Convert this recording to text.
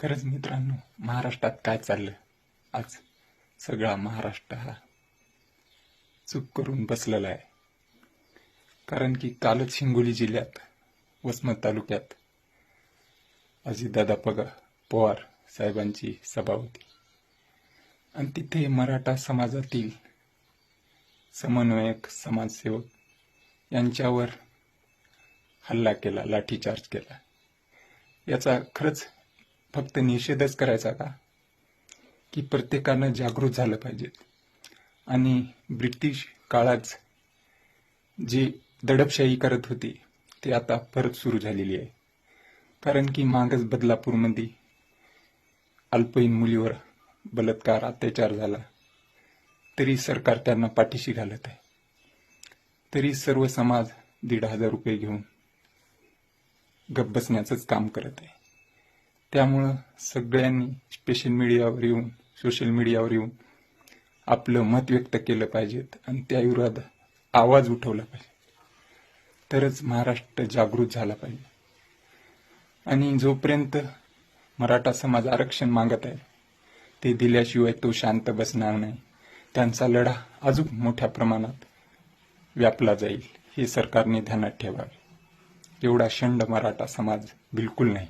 खरंच मित्रांनो महाराष्ट्रात काय चाललं आज सगळा महाराष्ट्र हा चूक करून बसलेला आहे. कारण की कालच हिंगोली जिल्ह्यात वसमत तालुक्यात अजितदादा पगा पवार साहेबांची सभा होती. आणि तिथे मराठा समाजातील समन्वयक समाजसेवक यांच्यावर हल्ला केला लाठीचार्ज केला. याचा खरंच फक्त निषेधच करायचा का? की प्रत्येकानं जागृत झालं पाहिजे. आणि ब्रिटिश काळात जी दडपशाही करत होती ती आता परत सुरू झालेली आहे. कारण की मागच बदलापूरमध्ये अल्पवयीन मुलीवर बलात्कार अत्याचार झाला. तरी सरकार त्यांना पाठीशी घालत आहे. तरी सर्व समाज दीड हजार रुपये घेऊन गप बसण्याचंच काम करत आहे. त्यामुळं सगळ्यांनी स्पेशल मीडियावर येऊन सोशल मीडियावर येऊन आपलं मत व्यक्त केलं पाहिजेत आणि त्या विरोधात आवाज उठवला पाहिजे. तरच महाराष्ट्र जागृत झाला पाहिजे. आणि जोपर्यंत मराठा समाज आरक्षण मागत आहे ते दिल्याशिवाय तो शांत बसणार नाही. त्यांचा लढा अजून मोठ्या प्रमाणात व्यापला जाईल हे सरकारने ध्यानात ठेवावे. एवढा शंड मराठा समाज बिलकुल नाही.